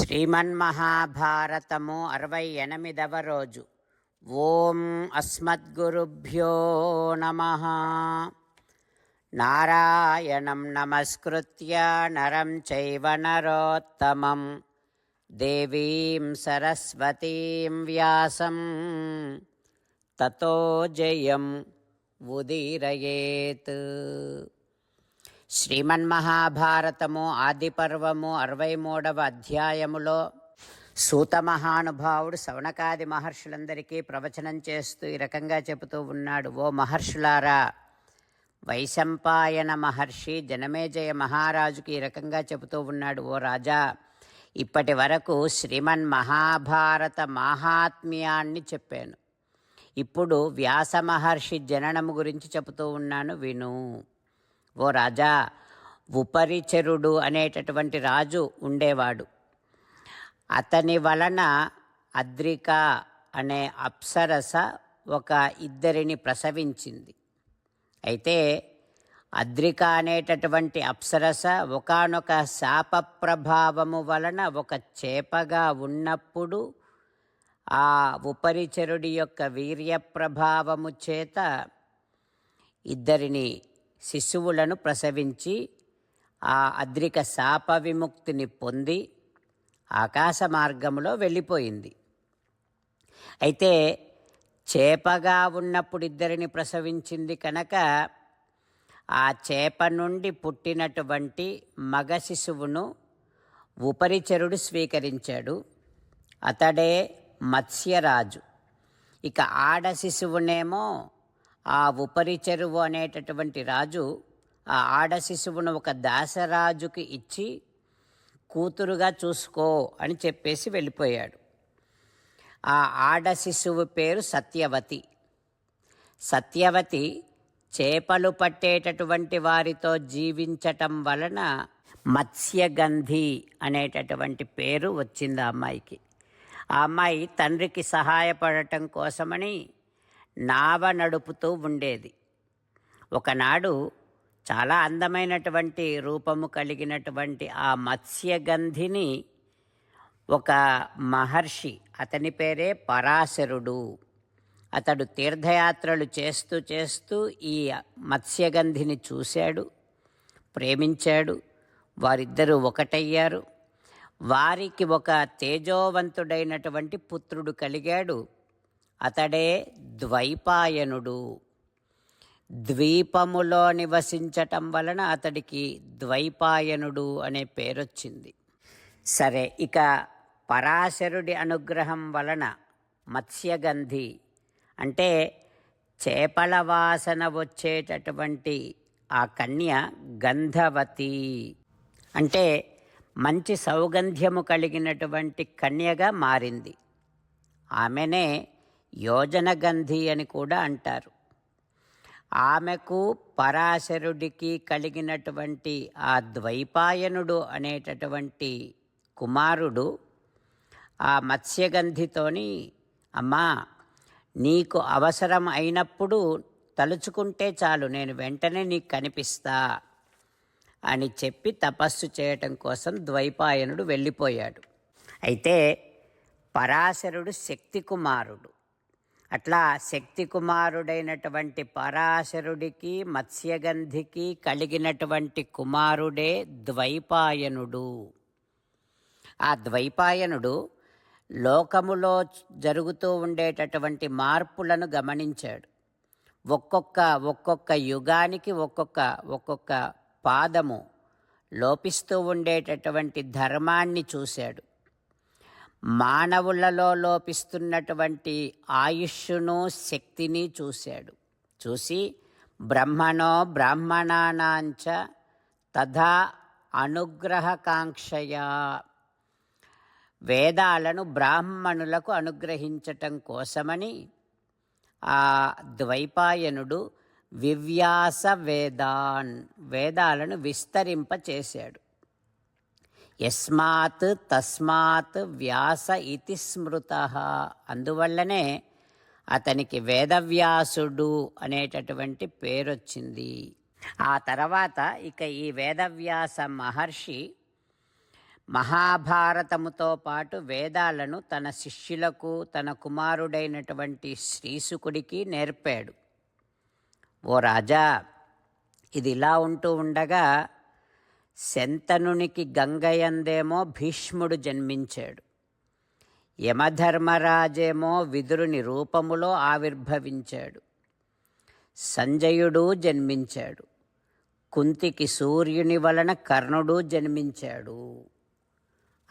శ్రీమన్మహాభారతము అరవై ఎనిమిదవ రోజు. ఓం అస్మద్గురుభ్యో నమ. నారాయణం నమస్కృత్య నరం చైవ నరోత్తమం. దేవీం సరస్వతీం వ్యాసం. తతో జయం ఉదీరయేత్. శ్రీమన్మహాభారతము ఆదిపర్వము అరవై మూడవ అధ్యాయములో సూత మహానుభావుడు సవనకాది మహర్షులందరికీ ప్రవచనం చేస్తూ ఈ రకంగా చెబుతూ ఉన్నాడు. ఓ మహర్షులారా వైశంపాయన మహర్షి జనమేజయ మహారాజుకి ఈ రకంగా చెబుతూ ఉన్నాడు. ఓ రాజా ఇప్పటి వరకు శ్రీమన్ మహాభారత మాహాత్మ్యాన్ని చెప్పాను. ఇప్పుడు వ్యాస మహర్షి జననము గురించి చెబుతూ ఉన్నాను. విను. ఓ రాజా ఉపరిచరుడు అనేటటువంటి రాజు ఉండేవాడు. అతని వలన అద్రిక అనే అప్సరస ఒక ఇద్దరిని ప్రసవించింది. అయితే అద్రిక అనేటటువంటి అప్సరస ఒకనొక శాప ప్రభావము వలన ఒక చేపగా ఉన్నప్పుడు ఆ ఉపరిచరుడి యొక్క వీర్య ప్రభావము చేత ఇద్దరిని శిశువులను ప్రసవించి ఆ అద్రిక శాప విముక్తిని పొంది ఆకాశ మార్గంలో వెళ్ళిపోయింది. అయితే చేపగా ఉన్నప్పుడు ఇద్దరిని ప్రసవించింది కనుక ఆ చేప నుండి పుట్టినటువంటి మగ శిశువును ఉపరిచరుడు స్వీకరించాడు. అతడే మత్స్యరాజు. ఇక ఆడ శిశువునేమో ఆ ఉపరిచెరువు అనేటటువంటి రాజు ఆ ఆడ శిశువును ఒక దాసరాజుకి ఇచ్చి కూతురుగా చూసుకో అని చెప్పేసి వెళ్ళిపోయాడు. ఆ ఆడ శిశువు పేరు సత్యవతి. సత్యవతి చేపలు పట్టేటటువంటి వారితో జీవించటం వలన మత్స్యగంధి అనేటటువంటి పేరు వచ్చింది ఆ అమ్మాయికి. ఆ అమ్మాయి తండ్రికి సహాయపడటం కోసమని నావ నడుపుతూ ఉండేది. ఒకనాడు చాలా అందమైనటువంటి రూపము కలిగినటువంటి ఆ మత్స్యగంధిని ఒక మహర్షి అతని పేరే పరాశరుడు. అతడు తీర్థయాత్రలు చేస్తూ చేస్తూ ఈ మత్స్యగంధిని చూశాడు ప్రేమించాడు వారిద్దరూ ఒకటయ్యారు. వారికి ఒక తేజోవంతుడైనటువంటి పుత్రుడు కలిగాడు. అతడే ద్వైపాయనుడు. ద్వీపములో నివసించటం వలన అతడికి ద్వైపాయనుడు అనే పేరొచ్చింది. సరే ఇక పరాశరుడి అనుగ్రహం వలన మత్స్యగంధి అంటే చేపల వాసన వచ్చేటటువంటి ఆ కన్య గంధవతి. అంటే మంచి సౌగంధ్యము కలిగినటువంటి కన్యగా మారింది. ఆమెనే యోజనగంధి అని కూడా అంటారు. ఆమెకు పరాశరుడికి కలిగినటువంటి ఆ ద్వైపాయనుడు అనేటటువంటి కుమారుడు ఆ మత్స్యగంధితోని అమ్మా నీకు అవసరం అయినప్పుడు తలుచుకుంటే చాలు నేను వెంటనే నీకు కనిపిస్తా అని చెప్పి తపస్సు చేయటం కోసం ద్వైపాయనుడు వెళ్ళిపోయాడు. అయితే పరాశరుడు శక్తి కుమారుడు. అట్లా శక్తి కుమారుడైనటువంటి పరాశరుడికి మత్స్యగంధికి కలిగినటువంటి కుమారుడే ద్వైపాయనుడు. ఆ ద్వైపాయనుడు లోకములో జరుగుతూ ఉండేటటువంటి మార్పులను గమనించాడు. ఒక్కొక్క ఒక్కొక్క యుగానికి ఒక్కొక్క ఒక్కొక్క పాదము లోపిస్తూ ఉండేటటువంటి ధర్మాన్ని చూశాడు. మానవులలో లోపిస్తున్నటువంటి ఆయుష్ను శక్తిని చూశాడు. చూసి బ్రహ్మణో బ్రాహ్మణానాంచ తథా అనుగ్రహకాంక్షయా. వేదాలను బ్రాహ్మణులకు అనుగ్రహించటం కోసమని ఆ ద్వైపాయనుడు వివ్యాస వేదాన్ వేదాలను విస్తరింపచేశాడు. యస్మాత్ తస్మాత్ వ్యాస ఇతి స్మృత. అందువల్లనే అతనికి వేదవ్యాసుడు అనేటటువంటి పేరొచ్చింది. ఆ తర్వాత ఇక ఈ వేదవ్యాస మహర్షి మహాభారతముతో పాటు వేదాలను తన శిష్యులకు తన కుమారుడైనటువంటి శ్రీసుకుడికి నేర్పాడు. ఓ రాజా ఇది ఇలా ఉంటూ ఉండగా శంతనునికి గంగయందేమో భీష్ముడు జన్మించాడు. యమధర్మరాజేమో విదురుని రూపములో ఆవిర్భవించాడు. సంజయుడు జన్మించాడు. కుంతికి సూర్యుని వలన కర్ణుడు జన్మించాడు.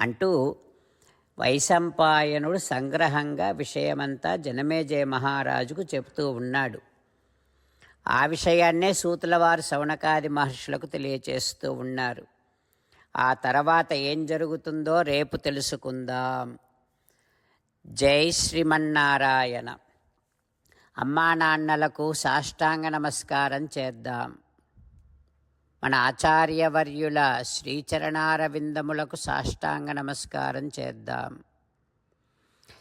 అంటూ వైశంపాయనుడు సంగ్రహంగా విషయమంతా జనమేజయ మహారాజుకు చెబుతూ ఉన్నాడు. ఆ విషయాన్నే సూతులవారు శౌనకాది మహర్షులకు తెలియచేస్తూ ఉన్నారు. ఆ తర్వాత ఏం జరుగుతుందో రేపు తెలుసుకుందాం. జై శ్రీమన్నారాయణ. అమ్మా నాన్నలకు సాష్టాంగ నమస్కారం చేద్దాం. మన ఆచార్యవర్యుల శ్రీచరణారవిందములకు సాష్టాంగ నమస్కారం చేద్దాం.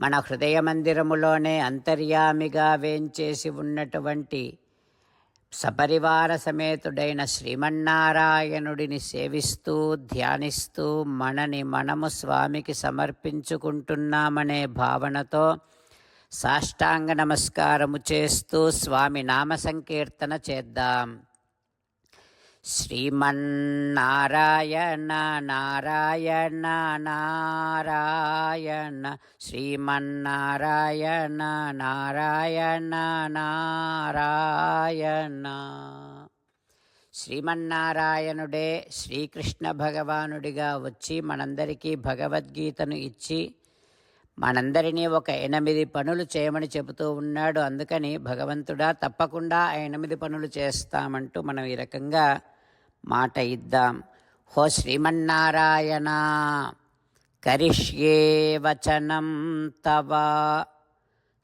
మన హృదయ మందిరములోనే అంతర్యామిగా వేంచేసి ఉన్నటువంటి సపరివార సమేతుడైన శ్రీమన్నారాయణుడిని సేవిస్తూ ధ్యానిస్తూ మనని మనము స్వామికి సమర్పించుకుంటున్నామనే భావనతో సాష్టాంగ నమస్కారము చేస్తూ స్వామి నామ సంకీర్తన చేద్దాం. శ్రీమన్నారాయణ నారాయణ నారాయణ శ్రీమన్నారాయణ నారాయణ నారాయణ. శ్రీమన్నారాయణుడే శ్రీకృష్ణ భగవానుడిగా వచ్చి మనందరికీ భగవద్గీతను ఇచ్చి మనందరినీ ఒక ఎనిమిది పనులు చేయమని చెబుతూ ఉన్నాడు. అందుకని భగవంతుడా తప్పకుండా ఆ ఎనిమిది పనులు చేస్తామంటూ మనం ఈ రకంగా మాట ఇద్దాం. హో శ్రీమన్నారాయణ కరిష్యే వచనం తవ.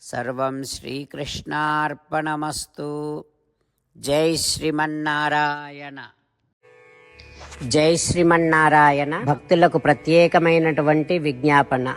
సర్వం శ్రీకృష్ణార్పణమస్తు. జై శ్రీమన్నారాయణ. జై శ్రీమన్నారాయణ. భక్తులకు ప్రత్యేకమైనటువంటి విజ్ఞాపన.